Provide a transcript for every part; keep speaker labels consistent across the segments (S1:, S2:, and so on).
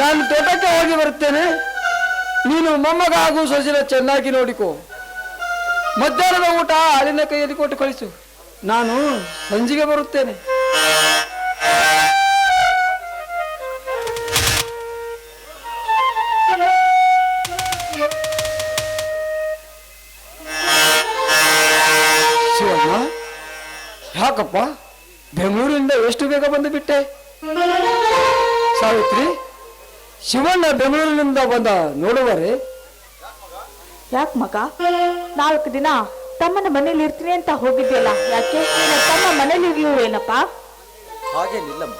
S1: ನಾನು ತೋಟಕ್ಕೆ ಹೋಗಿ ಬರುತ್ತೇನೆ. ನೀನು ಮೊಮ್ಮಗ ಹಾಗೂ ಸೊಸಿನ ಚೆನ್ನಾಗಿ ನೋಡಿಕೋ. ಮಧ್ಯಾಹ್ನದ ಊಟ ಹಾಲಿನ ಕೈಯಲ್ಲಿ ಕೊಟ್ಟು ಕಳಿಸು. ನಾನು ಸಂಜೆಗೆ ಬರುತ್ತೇನೆ. ಯಾಕಪ್ಪ? ಬೆಂಗಳೂರಿಂದ ಎಷ್ಟು ಬೇಗ ಬಂದು ಬಿಟ್ಟೆ? ಸಾವಿತ್ರಿ ಶಿವಣ್ಣ ಬೆಂಗಳೂರಿನಿಂದ ಬಂದ ನೋಡುವರೆ.
S2: ಯಾಕೆ ಮಗ? ನಾಲ್ಕು ದಿನ ತಮ್ಮನ ಮನೇಲಿ ಇರ್ತೀನಿ ಅಂತ ಹೋಗಿದ್ಯಲ್ಲ ಯಾಕೆ? ತಮ್ಮ ಮನೇಲಿ ಇರ್ಲಿಲ್ವೇನಪ್ಪ
S3: ಹಾಗೇನಿಲ್ಲಮ್ಮ.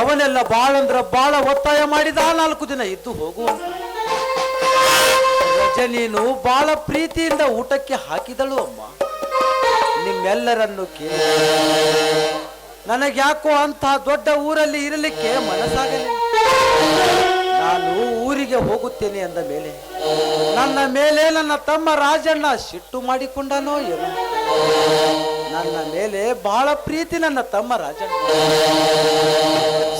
S3: ಅವನೆಲ್ಲ ಬಾಳಂದ್ರ ಬಾಳ ಒತ್ತಾಯ ಮಾಡಿದ ನಾಲ್ಕು ದಿನ ಇದ್ದು ಹೋಗು. ರಜೆ ರಜನೀನು ಬಾಳ ಪ್ರೀತಿಯಿಂದ ಊಟಕ್ಕೆ ಹಾಕಿದಳು ಅಮ್ಮ. ನಿಮ್ಮೆಲ್ಲರನ್ನು ಕೇಳಿ. ನನಗ್ಯಾಕೋ ಅಂತ ದೊಡ್ಡ ಊರಲ್ಲಿ ಇರಲಿಕ್ಕೆ ಮನಸ್ಸಾಗಲಿ ನಾನು ಊರಿಗೆ ಹೋಗುತ್ತೇನೆ ಅಂದ ಮೇಲೆ ನನ್ನ ಮೇಲೆ ನನ್ನ ತಮ್ಮ ರಾಜಣ್ಣ ಸಿಟ್ಟು ಮಾಡಿಕೊಂಡನೋ ಏನು. ನನ್ನ ಮೇಲೆ ಬಹಳ ಪ್ರೀತಿ ನನ್ನ ತಮ್ಮ ರಾಜಣ್ಣ.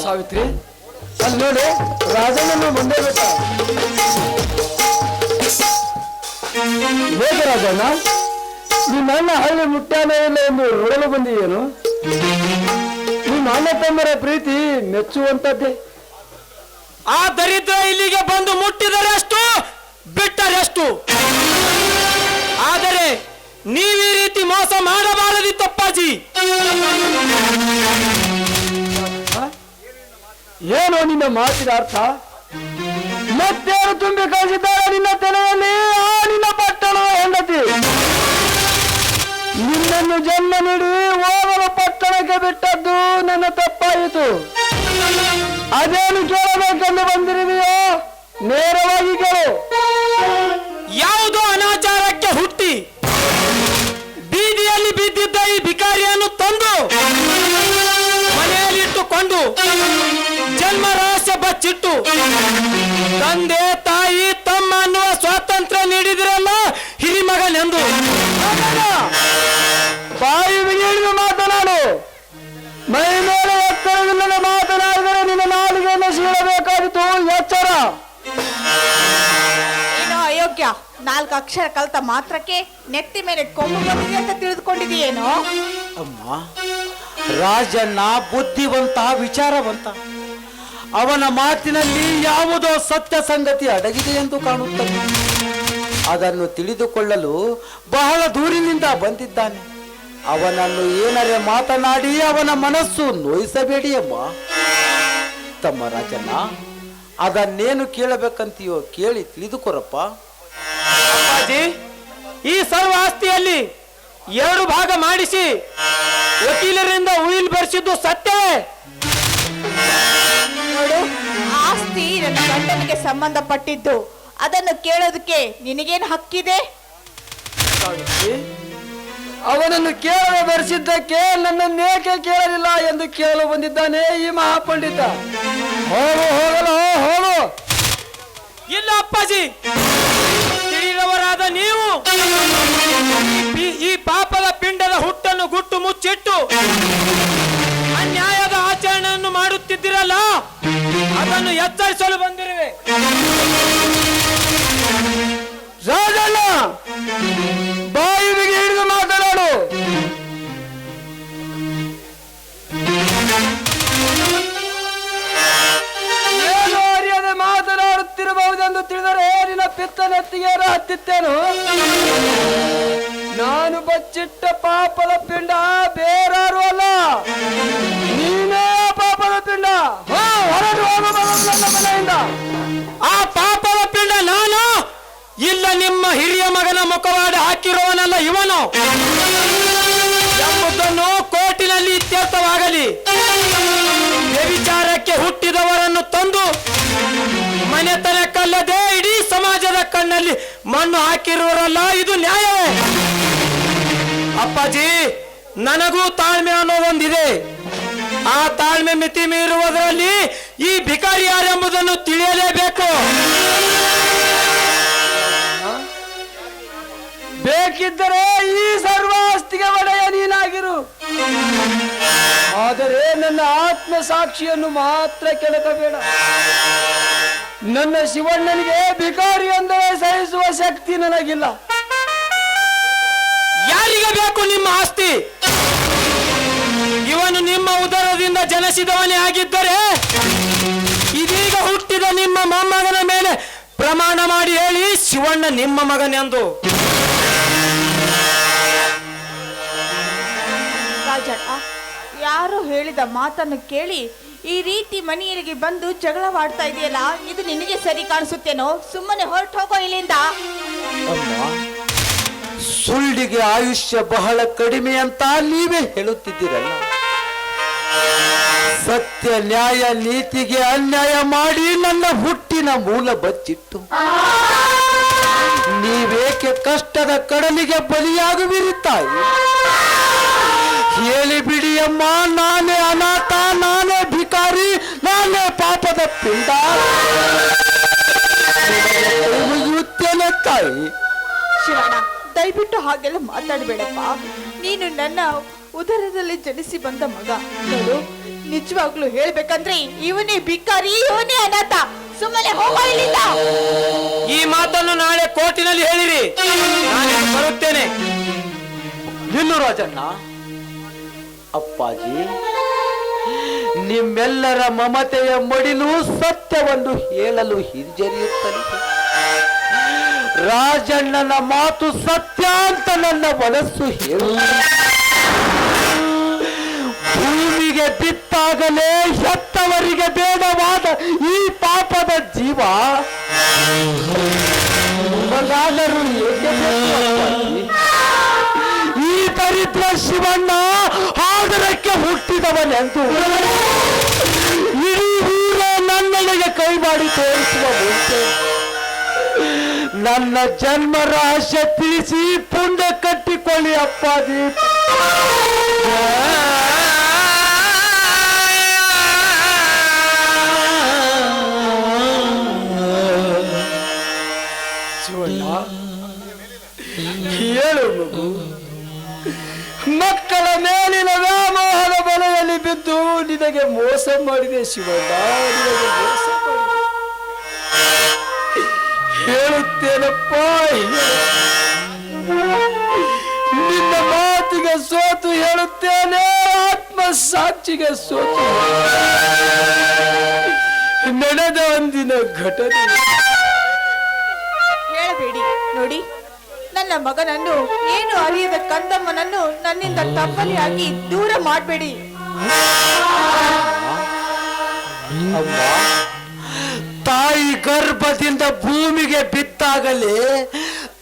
S1: ಸಾವಿತ್ರಿ ಅಲ್ಲಿ ನೋಡಿ, ರಾಜಣ್ಣನ ಮುಂದೆ ಬೇಕಾ ರಾಜಣ್ಣ? ಅಣ್ಣ ಹಳ್ಳಿ ಮುಟ್ಟಾನೇ ಇಲ್ಲ ಎಂದು ನೋಡಲು ಬಂದಿಯೇನು? ನಿಮ್ಮ ಅಣ್ಣ ತಮ್ಮರ ಪ್ರೀತಿ ಮೆಚ್ಚುವಂತದ್ದೇ.
S4: ಆ ದರಿದ್ರ ಇಲ್ಲಿಗೆ ಬಂದು ಮುಟ್ಟಿದರೆಷ್ಟು ಬಿಟ್ಟರೆಷ್ಟು ಆದರೆ ನೀವು ಈ ರೀತಿ ಮೋಸ ಮಾಡಬಾರದಿತ್ತಪ್ಪಾಜಿ
S1: ಏನು ನಿನ್ನ ಮಾತಿನ ಅರ್ಥ? ಮತ್ತೇನು ತುಂಬಿ ಕಳಿಸಿದ್ದಾರೆ ನಿನ್ನ ತಲೆಯಲ್ಲಿ? ಆ ನಿನ್ನ ಪಟ್ಟಣ ಹೆಂಡತಿ. ನಿನ್ನನ್ನು ಜನ್ಮ ನೀಡಿ ಹೋಗಲು ಬಿಟ್ಟದ್ದು ನನ್ನ ತಪ್ಪಾಯಿತು. ಅದೇನು ಕೇಳಬೇಕೆಂದು ಬಂದಿರುವೆಯೋ? ನೇರವಾಗಿ ಕೇಳು.
S4: ಯಾವುದೋ ಅನಾಚಾರಕ್ಕೆ ಹುಟ್ಟಿ ಬೀದಿಯಲ್ಲಿ ಬಿದ್ದಿದ್ದ ಈ ಭಿಕಾರಿಯನ್ನು ತಂದು ಮನೆಯಲ್ಲಿಟ್ಟುಕೊಂಡು ಜನ್ಮ ರಹಸ್ಯ ಬಚ್ಚಿಟ್ಟು, ತಂದೆ, ತಾಯಿ ತಮ್ಮ ಅನ್ನುವ ಸ್ವಾತಂತ್ರ್ಯ ನೀಡಿದಿರಲ್ಲ, ಹಿರಿಮಗನೆಂದು.
S1: ಮೈ ಮೇಲೆ ಎತ್ತರವಿಲ್ಲದೆ ಮಾತನಾಡಿದರೆ ನಿನ್ನ ನಾಲಿಗೆಯನ್ನು ಸೀಳಬೇಕಾಗಿತ್ತು. ಎಚ್ಚರ.
S2: ಏನೋ ಅಯೋಗ್ಯ. ನಾಲ್ಕು ಅಕ್ಷರ ಕಲಿತ ಮಾತ್ರಕ್ಕೆ ನೆತ್ತಿ ಮೇಲೆ ಕೊಂಬು ಬಂದಿದೆ ಅಂತ ತಿಳಿದುಕೊಂಡಿದೆಯೇನೋ
S3: ಅಮ್ಮ ರಾಜಣ್ಣ ಬುದ್ಧಿವಂತ ವಿಚಾರವಂತ. ಅವನ ಮಾತಿನಲ್ಲಿ ಯಾವುದೋ ಸತ್ಯ ಸಂಗತಿ ಅಡಗಿದೆ ಎಂದು ಕಾಣುತ್ತದೆ. ಅದನ್ನು ತಿಳಿದುಕೊಳ್ಳಲು ಬಹಳ ದೂರಿನಿಂದ ಬಂದಿದ್ದಾನೆ. ಅವನನ್ನು ಏನರೆ ಮಾತನಾಡಿ ಅವನ ಮನಸ್ಸು ನೋಯಿಸಬೇಡಿ ಅಮ್ಮ ತಮ್ಮ ರಾಜನ ಅದನ್ನೇನು ಕೇಳಬೇಕಂತೀಯೋ ಕೇಳಿ ತಿಳಿದುಕೊರಪ್ಪ.
S4: ಅಪ್ಪಾಜಿ ಈ ಸರ್ವ ಆಸ್ತಿಯಲ್ಲಿ ಎರಡು ಭಾಗ ಮಾಡಿಸಿ ವಕೀಲರಿಂದ ಉಯಿಲ್ ಬರೆಸಿದ್ದು ಸತ್ಯವೇ?
S2: ನೋಡು ಆಸ್ತಿ ನನ್ನ ಗಂಡನಿಗೆ ಸಂಬಂಧಪಟ್ಟಿದ್ದು. ಅದನ್ನು ಕೇಳೋದಕ್ಕೆ ನಿನಗೇನು ಹಕ್ಕಿದೆ?
S1: ಅವನನ್ನು ಕೇಳಲು ಬರೆಸಿದ್ದಕ್ಕೆ ನನ್ನನ್ನೇಕೆ ಕೇಳಲಿಲ್ಲ ಎಂದು ಕೇಳಲು ಬಂದಿದ್ದಾನೆ ಈ ಮಹಾಪಂಡಿತ. ಹೋಗು ಹೋಗಲು ಹೋಗು.
S4: ಇಲ್ಲ ಅಪ್ಪಾಜಿ ತಿಳಿದವರಾದ ನೀವು ಈ- ಪಾಪದ ಪಿಂಡದ ಹುಟ್ಟನ್ನು ಗುಟ್ಟು ಮುಚ್ಚಿಟ್ಟು ಅನ್ಯಾಯದ ಆಚರಣೆಯನ್ನು ಮಾಡುತ್ತಿದ್ದಿರಲ್ಲ? ಅದನ್ನು ಎಚ್ಚರಿಸಲು ಬಂದಿರುವೆ.
S1: ರಾಜಣ್ಣ! ಪಿತ್ತನೆತ್ತಿಗೆ ಹತ್ತಿತ್ತೇನು ನಾನು ಬಚ್ಚಿಟ್ಟ ಪಾಪದ ಪಿಂಡ ಬೇರಾರು ಅಲ್ಲ. ನೀನೇ ಪಾಪದ ಪಿಂಡ. ನನ್ನ ಮನೆಯಿಂದ.
S4: ಆ ಪಾಪದ ಪಿಂಡ ನಾನು? ಇಲ್ಲ, ನಿಮ್ಮ ಹಿರಿಯ ಮಗನ ಮುಖವಾಡ ಹಾಕಿರೋನಲ್ಲ ಇವನು? ಎಂಬುದನ್ನು ಕೋರ್ಟಿನಲ್ಲಿ ಇತ್ಯರ್ಥವಾಗಲಿ. ವ್ಯಭಿಚಾರಕ್ಕೆ ಹುಟ್ಟಿದವರನ್ನು ತಂದು ಸಮಾಜದ ಕಣ್ಣಲ್ಲಿ ಮಣ್ಣು ಹಾಕಿರುವರಲ್ಲ, ಇದು ನ್ಯಾಯವೇ? ಅಪ್ಪಾಜಿ, ನನಗೂ ತಾಳ್ಮೆ ಅನ್ನೋ ಒಂದಿದೆ. ಆ ತಾಳ್ಮೆ ಮಿತಿ ಮೀರುವುದರಲ್ಲಿ ಈ ಭಿಕಾರಿ ಯಾರೆಂಬುದನ್ನು ತಿಳಿಯಲೇಬೇಕು.
S1: ಬೇಕಿದ್ದರೆ ಈ ಸರ್ವಾಸ್ತಿಗೆ ಒಡೆಯ ನೀನಾಗಿರು. ಆದರೆ ನನ್ನ ಆತ್ಮ ಸಾಕ್ಷಿಯನ್ನು ಮಾತ್ರ ಕೆಳಕಬೇಡ ನನ್ನ ಶಿವಣ್ಣನಿಗೆ ಭಿಕಾರಿ ಅಂದರೆ ಸಹಿಸುವ ಶಕ್ತಿ ನನಗಿಲ್ಲ.
S4: ಯಾರಿಗೆ ಬೇಕು ನಿಮ್ಮ ಆಸ್ತಿ? ಇವನು ನಿಮ್ಮ ಉದರದಿಂದ ಜನಿಸಿದವನೇ ಆಗಿದ್ದರೆ, ಇದೀಗ ಹುಟ್ಟಿದ ನಿಮ್ಮ ಮೊಮ್ಮಗನ ಮೇಲೆ ಪ್ರಮಾಣ ಮಾಡಿ ಹೇಳಿ ಶಿವಣ್ಣ ನಿಮ್ಮ ಮಗನೆಂದು.
S2: ರಾಜಣ್ಣ, ಯಾರು ಹೇಳಿದ ಮಾತನ್ನು ಕೇಳಿ ಈ ರೀತಿ ಮನೆಯರಿಗೆ ಬಂದು ಜಗಳವಾಡ್ತಾ ಇದೆಯಲ್ಲ, ಇದು ನಿನಗೆ ಸರಿ ಕಾಣಿಸುತ್ತೇನೋ? ಸುಮ್ಮನೆ ಹೊರಟು ಹೋಗೋ ಇಲ್ಲಿಂದ.
S3: ಸುಳ್ಳಿಗೆ ಆಯುಷ್ಯ ಬಹಳ ಕಡಿಮೆ ಅಂತ ನೀವೇ ಹೇಳುತ್ತಿದ್ದೀರಲ್ಲ. ಸತ್ಯ, ನ್ಯಾಯ, ನೀತಿಗೆ ಅನ್ಯಾಯ ಮಾಡಿ ನನ್ನ ಹುಟ್ಟಿನ ಮೂಲ ಬಚ್ಚಿಟ್ಟು. ನೀವೇಕೆ ಕಷ್ಟದ ಕಡಲಿಗೆ ಬಲಿಯಾಗುವಿರಿ ತಾಯಿ? ಹೇಳಿ ಬಿಡಿ ಅಮ್ಮ ನಾನೇ ಅನಾಥ ನಾನೇ ಭಿಕಾರಿ ನಾನೇ ಪಾಪದ ಪಿಂಡ. ಮುಗಿಯುತ್ತೇನೆ ತಾಯಿ.
S2: ಶಿವಣ್ಣ ದಯವಿಟ್ಟು ಹಾಗೆಲ್ಲ ಮಾತಾಡಬೇಡಪ್ಪ. ನೀನು ನನ್ನ ಉದರದಲ್ಲಿ ಜನಿಸಿ ಬಂದ ಮಗ. ನೋಡು ನಿಜವಾಗ್ಲೂ ಹೇಳ್ಬೇಕಂದ್ರೆ ಇವನೇ ಭಿಕಾರಿ ಇವನೇ ಅನಾಥ. ಸುಮ್ಮನೆ ಹೋಗೋ ಇಲ್ಲಿಂದ.
S4: ಈ ಮಾತನ್ನು ನಾಳೆ ಕೋರ್ಟಿನಲ್ಲಿ ಹೇಳಿರಿ. ನಾನು ಬರುತ್ತೇನೆ.
S3: ನಿಲ್ಲು ರಾಜಣ್ಣ. ಅಪ್ಪಾಜಿ, ನಿಮ್ಮೆಲ್ಲರ ಮಮತೆಯ ಮಡಿಲು ಸತ್ಯವನ್ನು ಹೇಳಲು ಹಿಂಜರಿಯುತ್ತಲೇ ರಾಜಣ್ಣನ ಮಾತು ಸತ್ಯ ಅಂತ ನನ್ನ ಮನಸ್ಸು ಹೇಳು ಭೂಮಿಗೆ ಬಿತ್ತಾಗಲೇ ಹೆತ್ತವರಿಗೆ ಬೇಡವಾದ ಈ ಪಾಪದ ಜೀವ. ಈ ದರಿದ್ರ ಶಿವಣ್ಣ ಆದರಕ್ಕೆ ಹುಟ್ಟಿದವನೆಂದು ಇಡೀ ಊರ ನನ್ನೆಡೆಗೆ ಕೈ ಮಾಡಿ ತೋರಿಸುವ ಮುಂಚೆ ನನ್ನ ಜನ್ಮ ರಹಸ್ಯ ತಿಳಿಸಿ ಪುಂಡ ಕಟ್ಟಿಕೊಳ್ಳಿ ಅಪ್ಪಾಜಿ.
S1: ಬಿದ್ದು ನಿನಗೆ ಮೋಸ ಮಾಡಿದೆ ಶಿವಣ್ಣ ಮೋಸ ಹೇಳುತ್ತೇನಪ್ಪ, ಹೇಳು. ನಿನ್ನ ಮಾತಿಗೆ ಸೋತು ಹೇಳುತ್ತೇನೆ, ಆತ್ಮ ಸಾಕ್ಷಿಗೆ ಸೋತು ನಡೆದ ಒಂದಿನ ಘಟನೆ.
S2: ಹೇಳಬೇಡಿ, ನೋಡಿ. ನನ್ನ ಮಗನನ್ನು ಏನು ಅರಿಯದ ಕಂದಮ್ಮನನ್ನು ನನ್ನಿಂದ ತಪ್ಪಲಿಯಾಗಿ ದೂರ ಮಾಡಬೇಡಿ.
S3: ತಾಯಿ ಗರ್ಭದಿಂದ ಭೂಮಿಗೆ ಬಿತ್ತಾಗಲಿ,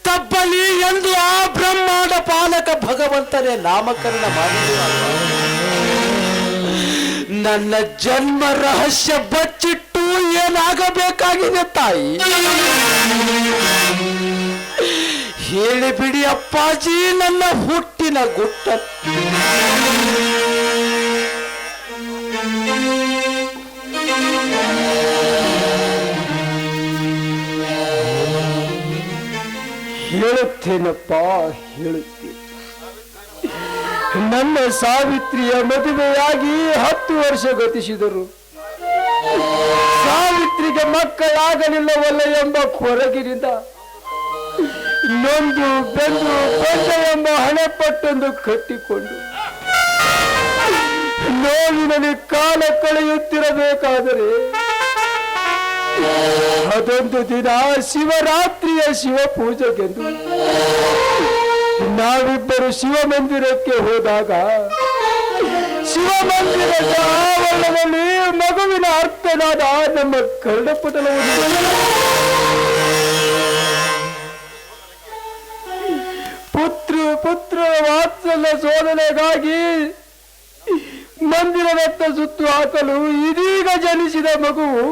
S3: ತಬ್ಬಲಿ ಎಂದು ಆ ಬ್ರಹ್ಮಾಂಡ ಪಾಲಕ ಭಗವಂತನೇ ನಾಮಕರಣ ಮಾಡಿದ ನನ್ನ ಜನ್ಮ ರಹಸ್ಯ ಬಚ್ಚಿಟ್ಟು ಏನಾಗಬೇಕಾಗಿದೆ ತಾಯಿ? ಹೇಳಿ ಬಿಡಿ ಅಪ್ಪಾಜಿ, ನನ್ನ ಹುಟ್ಟಿನ ಗುಟ್ಟ.
S1: ಹೇಳುತ್ತೇನಪ್ಪ ಹೇಳುತ್ತೇನೆ. ನನ್ನ ಸಾವಿತ್ರಿಯ ಮದುವೆಯಾಗಿ ಹತ್ತು ವರ್ಷ ಗತಿಸಿದರು. ಸಾವಿತ್ರಿಗೆ ಮಕ್ಕಳಾಗಲಿಲ್ಲವಲ್ಲ ಎಂಬ ಕೊರಗಿನಿಂದ ನೊಂದು ಬೆಂದು ಬಂದ ಎಂಬ ಹಣೆಪಟ್ಟೊಂದು ಕಟ್ಟಿಕೊಂಡು ನೋವಿನಲ್ಲಿ ಕಾಲ ಕಳೆಯುತ್ತಿರಬೇಕಾದರೆ ಅದೊಂದು ದಿನ ಶಿವರಾತ್ರಿಯ ಶಿವ ಪೂಜೆಗೆಂದು. ನಾವಿಬ್ಬರು ಶಿವ ಮಂದಿರಕ್ಕೆ ಹೋದಾಗ ಶಿವ ಮಂದಿರದ ಆವರಣದಲ್ಲಿ ಮಗುವಿನ ಅರ್ಥನಾದ ನಮ್ಮ ಕರ್ಣಪಟಲವನ್ನು ಪುತ್ರ ಪುತ್ರ ವಾತ್ಸಲ್ಯ ಶೋಧನೆಗಾಗಿ ಮಂದಿರದತ್ತ ಸುತ್ತು ಹಾಕಲು ಇದೀಗ ಜನಿಸಿದ ಮಗುವು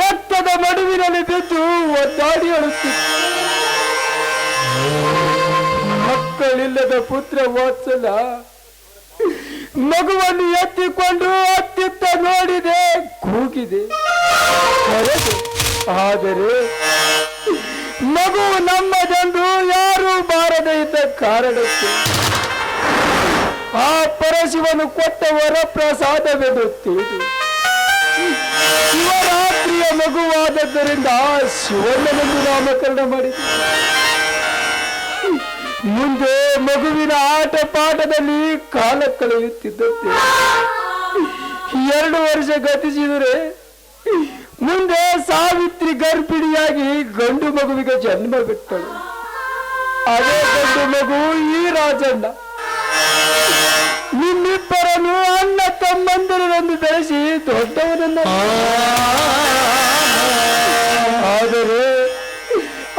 S1: ರಕ್ತದ ಮಡುವಿನಲ್ಲಿ ಬಿದ್ದು ಒದ್ದಾಡಿ ಅಳುತ್ತಿತ್ತು ಮಕ್ಕಳಿಲ್ಲದ ಪುತ್ರ ವಾತ್ಸಲ, ಮಗುವನ್ನು ಎತ್ತಿಕೊಂಡು ಅತ್ತಿತ್ತ ನೋಡಿದೆ, ಕೂಗಿದೆ. ಆದರೆ ಮಗು ನಮ್ಮದೆಂದು ಯಾರು ಕಾರಣಕ್ಕೆ ಆ ಪರಶಿವನು ಕೊಟ್ಟವರ ವರ ಪ್ರಸಾದವೆಂದು ತಿಳಿದು ಶಿವರಾತ್ರಿಯ ಮಗುವಾದದ್ದರಿಂದ ಶಿವಣ್ಣನೆಂದು ನಾಮಕರಣ ಮಾಡಿ ಮುಂದೆ ಮಗುವಿನ ಆಟ ಪಾಠದಲ್ಲಿ ಕಾಲ ಕಳೆಯುತ್ತಿದ್ದಂತೆ. ಎರಡು ವರ್ಷ ಗತಿಸಿದರೆ ಮುಂದೆ ಸಾವಿತ್ರಿ ಗರ್ಭಿಣಿಯಾಗಿ ಗಂಡು ಮಗುವಿಗೆ ಜನ್ಮ ಬಿಟ್ಟಳು. ಅದೇ ಗಂಡು ಮಗು ಈ ರಾಜಣ್ಣ. ನಿಮ್ಮಿಬ್ಬರನ್ನು ಅಣ್ಣ ತಮ್ಮಂದಿರನ್ನು ಬೆಳೆಸಿ ದೊಡ್ಡವನನ್ನ ಆದರೆ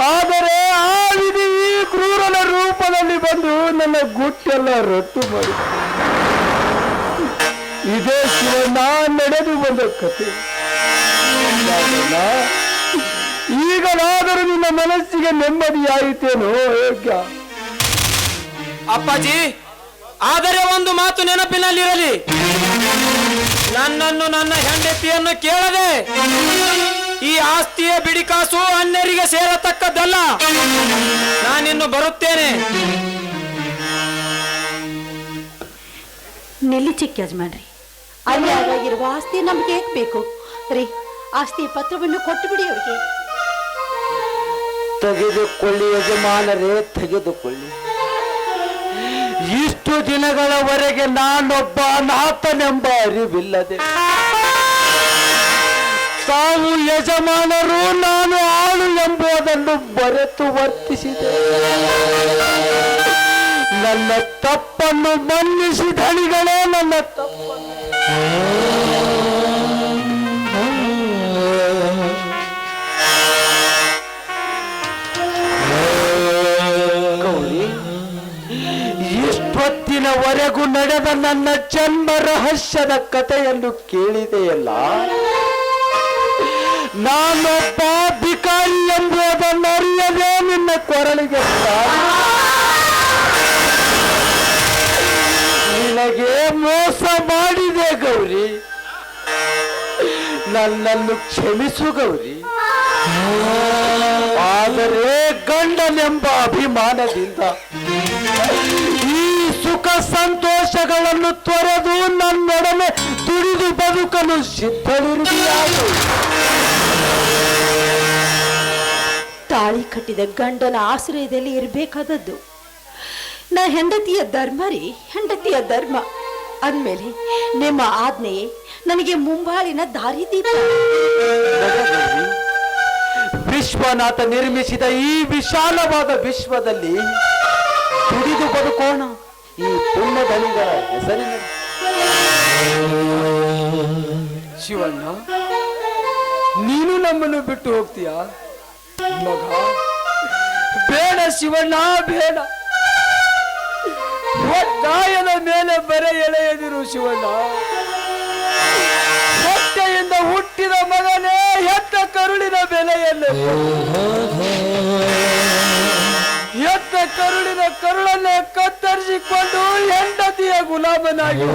S1: ಆದರೆ ಆ ವಿಧಿ ಈ ಕ್ರೂರನ ರೂಪದಲ್ಲಿ ಬಂದು ನನ್ನ ಗುಟ್ಟೆಲ್ಲ ರೊಟ್ಟು ಮಾಡಿ ಇದೇ ಶಿವಣ್ಣ ನಡೆದು ಬಂದ ಕಥೆ. ರಾಜಣ್ಣ, ಈಗಲಾದರೂ ನಿನ್ನ ಮನಸ್ಸಿಗೆ ನೆಮ್ಮದಿಯಾಯಿತೇನೋ ಯೋಗ್ಯ
S4: ಅಪ್ಪಾಜಿ ಆದರೆ ಒಂದು ಮಾತು ನೆನಪಿನಲ್ಲಿರಲಿ. ನನ್ನನ್ನು ನನ್ನ ಹೆಂಡತಿಯನ್ನು ಕೇಳದೆ ಈ ಆಸ್ತಿಯ ಬಿಡಿಕಾಸು ಅನ್ಯರಿಗೆ ಸೇರತಕ್ಕದ್ದಲ್ಲ. ನಾನಿನ್ನು ಬರುತ್ತೇನೆ.
S5: ನಿಲ್ಲಿ ಚಿಕ್ಕ ಯಜಮಾನ್ರಿ. ಅಲ್ಲಿ ಆಗಿರುವ ಆಸ್ತಿ ನಮ್ಗೆ ಏಕ್ ಬೇಕು? ರೀ ಆಸ್ತಿ ಪತ್ರವನ್ನು ಕೊಟ್ಟು ಬಿಡಿ ಅವರಿಗೆ.
S3: ತೆಗೆದುಕೊಳ್ಳಿ ಯಜಮಾನರೇ ತೆಗೆದುಕೊಳ್ಳಿ. ಇಷ್ಟು ದಿನಗಳವರೆಗೆ ನಾನೊಬ್ಬ ನಾಥನೆಂಬ ಅರಿವಿಲ್ಲದೆ. ತಾವು ಯಜಮಾನರು, ನಾನು ಆಳು ಎಂಬುದನ್ನು ಬರೆತು ವರ್ತಿಸಿದೆ. ನನ್ನ ತಪ್ಪನ್ನು ಮನ್ನಿಸಿ ಧಣಿಗಳೇ ನನ್ನ ತಪ್ಪನ್ನು. ಇಷ್ಟೊತ್ತಿನವರೆಗೂ ನಡೆದ ನನ್ನ ಜನ್ಮ ರಹಸ್ಯದ ಕಥೆಯನ್ನು ಕೇಳಿದೆಯಲ್ಲ? ನಾನೊಬ್ಬ ಬಿಕಾರಿ ಎಂಬುದನ್ನು ಅರಿಯದೆ ನಿನ್ನ ಕೊರಳಿಗೆ. ನಿನಗೆ ಮೋಸ ಮಾಡಿದೆ ಗೌರಿ. ನನ್ನನ್ನು ಕ್ಷಮಿಸು ಗೌರಿ. ಆದರೆ ಗಂಡನೆಂಬ ಅಭಿಮಾನದಿಂದ ಈ ಸುಖ ಸಂತೋಷಗಳನ್ನು ತೊರೆದು ನನ್ನೊಡನೆ ತುಡಿದು ಬದುಕಲು ಸಿದ್ಧವಿರುವುದಾಗಿ
S5: ತಾಳಿ ಕಟ್ಟಿದ ಗಂಡನ ಆಶ್ರಯದಲ್ಲಿ ಇರಬೇಕಾದದ್ದು. ನಾ ಹೆಂಡತಿಯ ಧರ್ಮ ರೀ, ಹೆಂಡತಿಯ ಧರ್ಮ. ಅಂದಮೇಲೆ ನಿಮ್ಮ ಆಜ್ಞೆಯೇ ನನಗೆ ಮುಂಬಾಳಿನ ದಾರಿದೀಪ.
S3: ವಿಶ್ವನಾಥ ನಿರ್ಮಿಸಿದ ಈ ವಿಶಾಲವಾದ ವಿಶ್ವದಲ್ಲಿ ದುಡಿದು ಬದುಕೋಣ. ಈ ಪುಣ್ಯದಳಿಗಳ ಹೆಸರಿನ
S1: ಶಿವಣ್ಣ, ನೀನು ನಮ್ಮನ್ನು ಬಿಟ್ಟು ಹೋಗ್ತೀಯ? ಮಗ, ಬೇಡ ಶಿವಣ್ಣ, ಬೇಡ. ಒತ್ತಾಯದ ಮೇಲೆ ಬರೆ ಎಳೆಯದಿರು ಶಿವಣ್ಣ. ಹೊಟ್ಟೆಯಿಂದ ಹುಟ್ಟಿದ ಮಗನೇ ಎತ್ತ ಕರುಳಿನ ಬೆಲೆಯಲ್ಲಿ ಎತ್ತ ಕರುಳಿನ ಕರುಳನ್ನೇ ಕತ್ತರಿಸಿಕೊಂಡು ಹೆಂಡತಿಯ ಗುಲಾಬನಾಗಿ.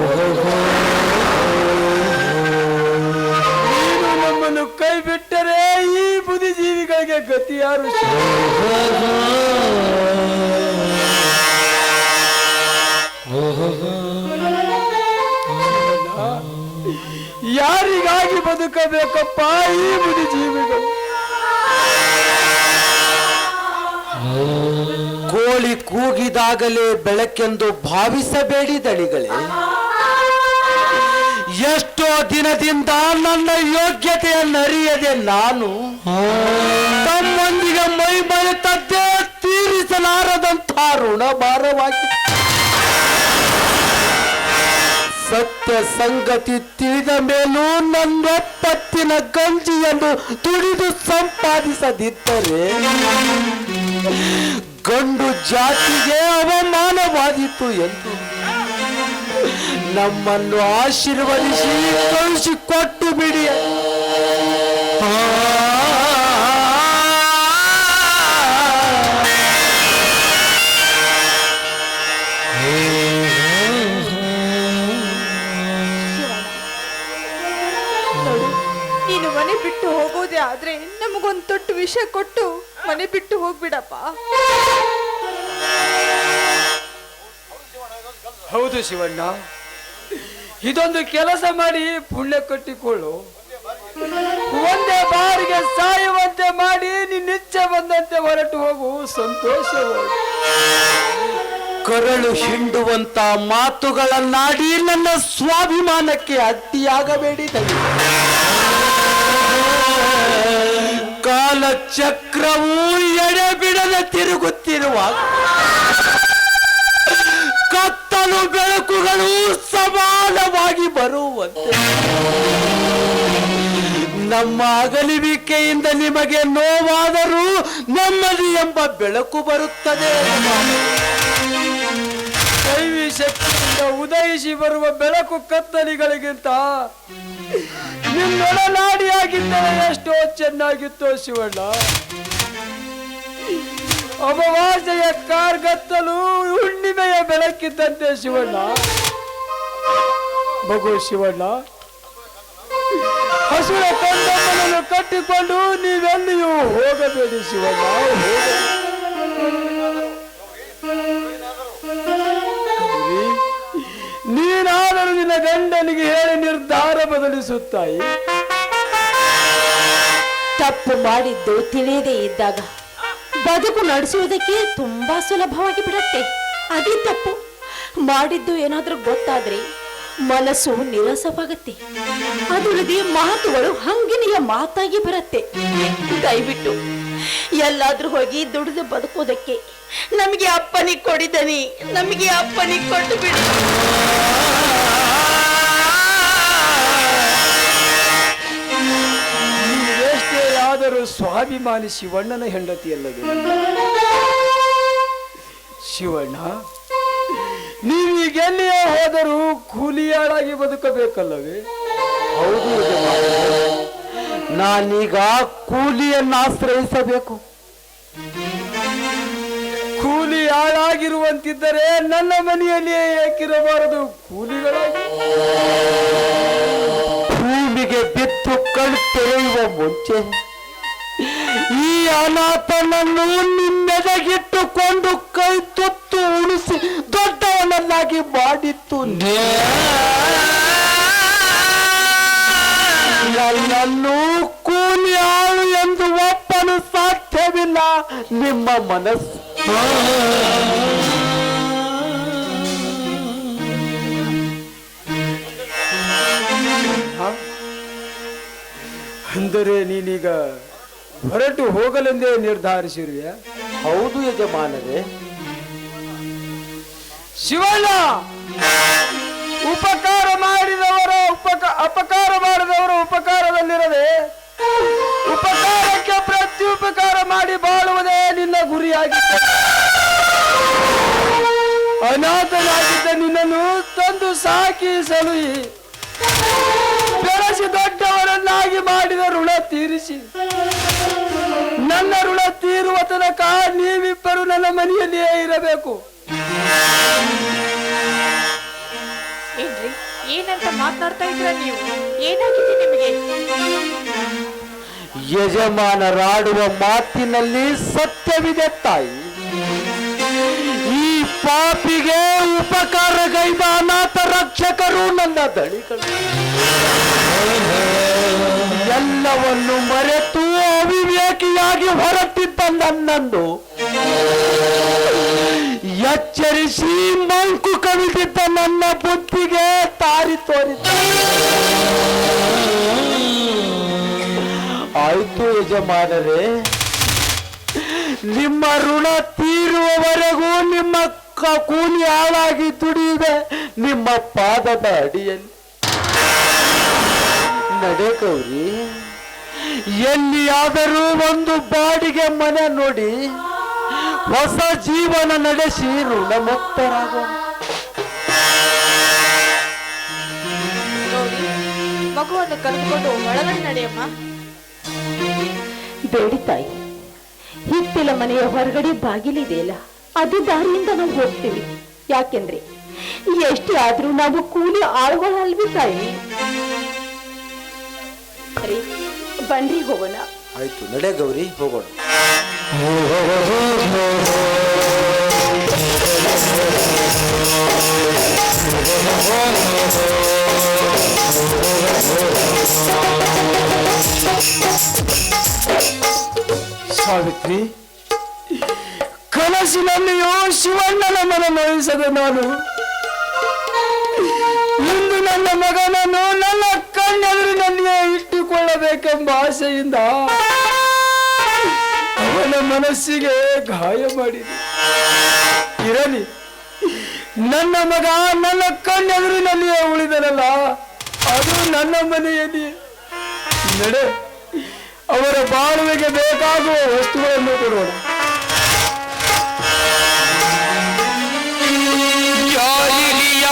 S1: ನೀನು ನಮ್ಮನ್ನು ಕೈ ಬಿಟ್ಟರೆ ಈ ಬುದ್ಧಿಜೀವಿಗಳಿಗೆ ಗತಿಯಾರು ಯಾರಿಗಾಗಿ ಬದುಕಬೇಕಪ್ಪ ಈ ಬುದ್ಧಿಜೀವಿಗಳು
S3: ಕೋಳಿ ಕೂಗಿದಾಗಲೇ ಬೆಳಕೆಂದು ಭಾವಿಸಬೇಡಿ ದಳಿಗಳೇ ಎಷ್ಟೋ ದಿನದಿಂದ ನನ್ನ ಯೋಗ್ಯತೆಯನ್ನರಿಯದೆ ನಾನು ತಮ್ಮೊಂದಿಗೆ ಮೈ ಮರೆತದ್ದೇ ಋಣ ಭಾರವಾಗಿ. ಸತ್ಯ ಸಂಗತಿ ತಿಳಿದ ಮೇಲೂ ನನ್ನೊಪ್ಪತ್ತಿನ ಗಂಜಿಯನ್ನು ತುಳಿದು ಸಂಪಾದಿಸದಿದ್ದರೆ ಗಂಡು ಜಾತಿಗೆ ಅವಮಾನವಾದೀತು ಎಂದು ನಮ್ಮನ್ನು ಆಶೀರ್ವದಿಸಿ ಕಳಿಸಿಕೊಟ್ಟು ಬಿಡಿ.
S2: ನೀನು ಮನೆ ಬಿಟ್ಟು ಹೋಗೋದೇ ಆದ್ರೆ ನಮಗೊಂದು ತೊಟ್ಟು ವಿಷಯ ಕೊಟ್ಟು ಮನೆ ಬಿಟ್ಟು ಹೋಗ್ಬಿಡಪ್ಪ.
S1: ಹೌದು ಶಿವಣ್ಣ. ಇದೊಂದು ಕೆಲಸ ಮಾಡಿ ಪುಣ್ಯ ಕಟ್ಟಿಕೊಳ್ಳು. ಒಂದೇ ಬಾರಿಗೆ ಸಾಯುವಂತೆ ಮಾಡಿ ನಿನ್ನಿಚ್ಛೆ ಬಂದಂತೆ ಹೊರಟು ಹೋಗು ಸಂತೋಷ
S3: ಕರಳು ಹಿಂಡುವಂತ ಮಾತುಗಳನ್ನಾಡಿ ನನ್ನ ಸ್ವಾಭಿಮಾನಕ್ಕೆ ಅಡ್ಡಿಯಾಗಬೇಡಿ. ಕಾಲ ಚಕ್ರವೂ ಎಡೆಬಿಡದೆ ತಿರುಗುತ್ತಿರುವ ಕತ್ತಲು ಬೆಳಕುಗಳು ಸಮಾನವಾಗಿ ಬರುವಂತೆ. ನಮ್ಮ ಅಗಲಿವಿಕೆಯಿಂದ ನಿಮಗೆ ನೋವಾದರೂ ನೆಮ್ಮದಿ ಎಂಬ ಬೆಳಕು ಬರುತ್ತದೆ.
S1: ದೈವಿ ಶಕ್ತಿಯಿಂದ ಉದಯಿಸಿ ಬರುವ ಬೆಳಕು ಕತ್ತಲಿಗಳಿಗಿಂತ ನಿನ್ನೊಡನಾಡಿಯಾಗಿದ್ದರೆ ಎಷ್ಟೋ ಚೆನ್ನಾಗಿತ್ತು ಶಿವಣ್ಣ. ಅಮವಾಸೆಯ ಕಾರ್ಗತ್ತಲು ಹುಣ್ಣಿಮೆಯ ಬೆಳಕಿದ್ದಂತೆ ಶಿವಣ್ಣ. ಮಗು ಶಿವಣ್ಣ, ಹಸುರ ಕಂದಮ್ಮನನ್ನು ಕಟ್ಟಿಕೊಂಡು ನೀವೆಲ್ಲಿಯೂ ಹೋಗಬೇಡಿ ಶಿವಣ್ಣ. ನಿನ್ನ ಗಂಡನಿಗೆ ಹೇಳಿ ನಿರ್ಧಾರ ಬದಲಿಸುತ್ತಾಯಿ?
S5: ತಪ್ಪು ಮಾಡಿದ್ದು ತಿಳಿಯದೇ ಇದ್ದಾಗ ಬದುಕು ನಡೆಸುವುದಕ್ಕೆ ತುಂಬಾ ಸುಲಭವಾಗಿ ಬಿಡತ್ತೆ. ಅದೇ ತಪ್ಪು. ಮಾಡಿದ್ದು ಏನಾದರೂ ಗೊತ್ತಾದ್ರೆ ಮನಸ್ಸು ನಿರಸವಾಗತ್ತೆ. ಅದರದಿ ಮಾತುಗಳು ಹಂಗಿನಿಯ ಮಾತಾಗಿ ಬರುತ್ತೆ. ದಯವಿಟ್ಟು ಎಲ್ಲಾದ್ರೂ ಹೋಗಿ ದುಡಿದು ಬದುಕೋದಕ್ಕೆ ನಮಗೆ ಅಪ್ಪನಿಗೆ ಕೊಡಿದನಿ ನಮಗೆ ಅಪ್ಪನಿಗೆ ಕೊಟ್ಟು ಬಿಡಿ.
S1: ಆದರೂ ಸ್ವಾಭಿಮಾನಿ ಶಿವಣ್ಣನ ಹೆಂಡತಿಯಲ್ಲದೆ ಶಿವಣ್ಣ ನೀವೀಗೆಲ್ಲಿಯೇ ಹೋದರೂ ಕೂಲಿಯಾಳಾಗಿ ಬದುಕಬೇಕಲ್ಲವೇ?
S3: ಹೌದು. ನಾನೀಗ ಕೂಲಿಯನ್ನು ಆಶ್ರಯಿಸಬೇಕು.
S1: ಕೂಲಿ ಆಳಾಗಿರುವಂತಿದ್ದರೆ ನನ್ನ ಮನೆಯಲ್ಲಿಯೇ ಏಕಿರಬಾರದು ಕೂಲಿಗಳಾಗಿ.
S3: ಭೂಮಿಗೆ ಬಿತ್ತು ಕಣ್ ತೆರೆಯುವ ಮುಂಚೆ ಈ ಅನಾಥನನ್ನು ನಿಮ್ಮೆದಗಿಟ್ಟುಕೊಂಡು ಕೈ ತುತ್ತು ಉಣಿಸಿ ದೊಡ್ಡವನನ್ನಾಗಿ ಮಾಡಿತ್ತು. ನೀನು ಕೂಲಿ ಆಳು ಎಂದು ಒಪ್ಪಲು ಸಾಧ್ಯವಿಲ್ಲ. ನಿಮ್ಮ ಮನಸ್ಸು.
S1: ಅಂದರೆ ನೀನೀಗ ಹೊರಟು ಹೋಗಲೆಂದೇ ನಿರ್ಧರಿಸಿರುವೆ.
S3: ಹೌದು ಯಜಮಾನರೇ.
S1: ಶಿವಣ್ಣ! ಉಪಕಾರ ಮಾಡಿದವರ ಉಪಕ, ಅಪಕಾರ ಮಾಡಿದವರ ಉಪಕಾರದಲ್ಲಿರದೆ, ಉಪಕಾರಕ್ಕೆ ಪ್ರತ್ಯುಪಕಾರ ಮಾಡಿ ಬಾಳುವುದೇ ನಿನ್ನ ಗುರಿಯಾಗಿತ್ತು ಅನಾಥನಾಗಿದ್ದ ನಿನ್ನನ್ನು ತಂದು ಸಾಕಿ ಸಲುಹಿ ದೊಡ್ಡವರನ್ನಾಗಿ ಮಾಡಿದ ಋಣ ತೀರಿಸಿ. ನನ್ನ ಋಣ ತೀರುವ ತನಕ ನೀವಿಬ್ಬರು ನನ್ನ ಮನೆಯಲ್ಲಿಯೇ ಇರಬೇಕು.
S2: ಏನ್ರಿ ಏನಂತ ಮಾತನಾಡ್ತಾ ಇದ್ರ ನೀವು? ಏನಾಗಿದೆ ನಿಮಗೆ?
S3: ಯಜಮಾನರಾಡುವ ಮಾತಿನಲ್ಲಿ ಸತ್ಯವಿದೆ ತಾಯಿ. ಈ ಪಾಪಿಗೆ ಉಪಕಾರಗೈದ ಅನಾಥ ರಕ್ಷಕರು ನನ್ನ ದಣಿಗಳು. ಎಲ್ಲವನ್ನು ಮರೆತು ಅವಿವೇಕಿಯಾಗಿ ಹೊರಟಿದ್ದ ಎಚ್ಚರಿಸಿ ಮಂಕು ಕವಿದಿದ್ದ ನನ್ನ ಬುದ್ಧಿಗೆ ತಾರಿ ತೋರಿದ್ದ ಆಯ್ತು ಯಜಮಾನರೇ, ನಿಮ್ಮ ಋಣ ತೀರುವವರೆಗೂ ನಿಮ್ಮ ಕೂಲಿ ಹಾಳಾಗಿ ತುಡಿಯಿದೆ ನಿಮ್ಮ ಪಾದದ ಅಡಿಯಲ್ಲಿ. ನಡೆ ಗೌರಿ. ಎಲ್ಲಿಯಾದರೂ ಒಂದು ಬಾಡಿಗೆ ಮನೆ ನೋಡಿ ಹೊಸ ಜೀವನ ನಡೆಸಿ
S2: ಋಣಮುಕ್ತರಾಗೋ ಮಗುವನ್ನು ಕರೆದುಕೊಂಡು ಒಳಗಡೆ ನಡೆಯಮ್ಮ.
S5: ಬೇಡಿ ತಾಯಿ ಹಿತ್ತಿಲ ಮನೆಯ ಹೊರಗಡೆ ಬಾಗಿಲಿದೆಯಲ್ಲ ಅದು ದಾರಿಯಿಂದ ನಾವು ಹೋಗ್ತೀವಿ. ಯಾಕೆಂದ್ರೆ ಎಷ್ಟೇ ಆದ್ರೂ ನಾವು ಕೂಲಿ ಆಳುಗಳಲ್ವಿ ತಾಯಿ. ಸರಿ ಬನ್ರಿ ಹೋಗೋಣ.
S3: ಆಯ್ತು ನಡೆ ಗೌರಿ ಹೋಗೋಣ.
S1: ಸಾವಿತ್ರಿ ಕನಸಿನಲ್ಲಿಯೂ ಶಿವಣ್ಣನ ಮನ ನೋಯಿಸದೆ ನಾನು. ಇಂದು ನನ್ನ ಮಗನನ್ನು ನನ್ನ ಕಣ್ಣೆದುರಿನಲ್ಲಿಯೇ ಇಟ್ಟುಕೊಳ್ಳಬೇಕೆಂಬ ಆಸೆಯಿಂದ ಅವನ ಮನಸ್ಸಿಗೆ ಗಾಯ ಮಾಡಿದೆ ಇರಲಿ, ನನ್ನ ಮಗ ನನ್ನ ಕಣ್ಣೆದುರಿನಲ್ಲಿಯೇ ಉಳಿದನಲ್ಲ, ಅದು ನನ್ನ ಮನೆಯಲ್ಲಿ. ನಡೆ, ಅವರ ಬಾಳುವೆಗೆ ಬೇಕಾಗುವ ವಸ್ತುಗಳನ್ನು ಕೊಡೋಣ.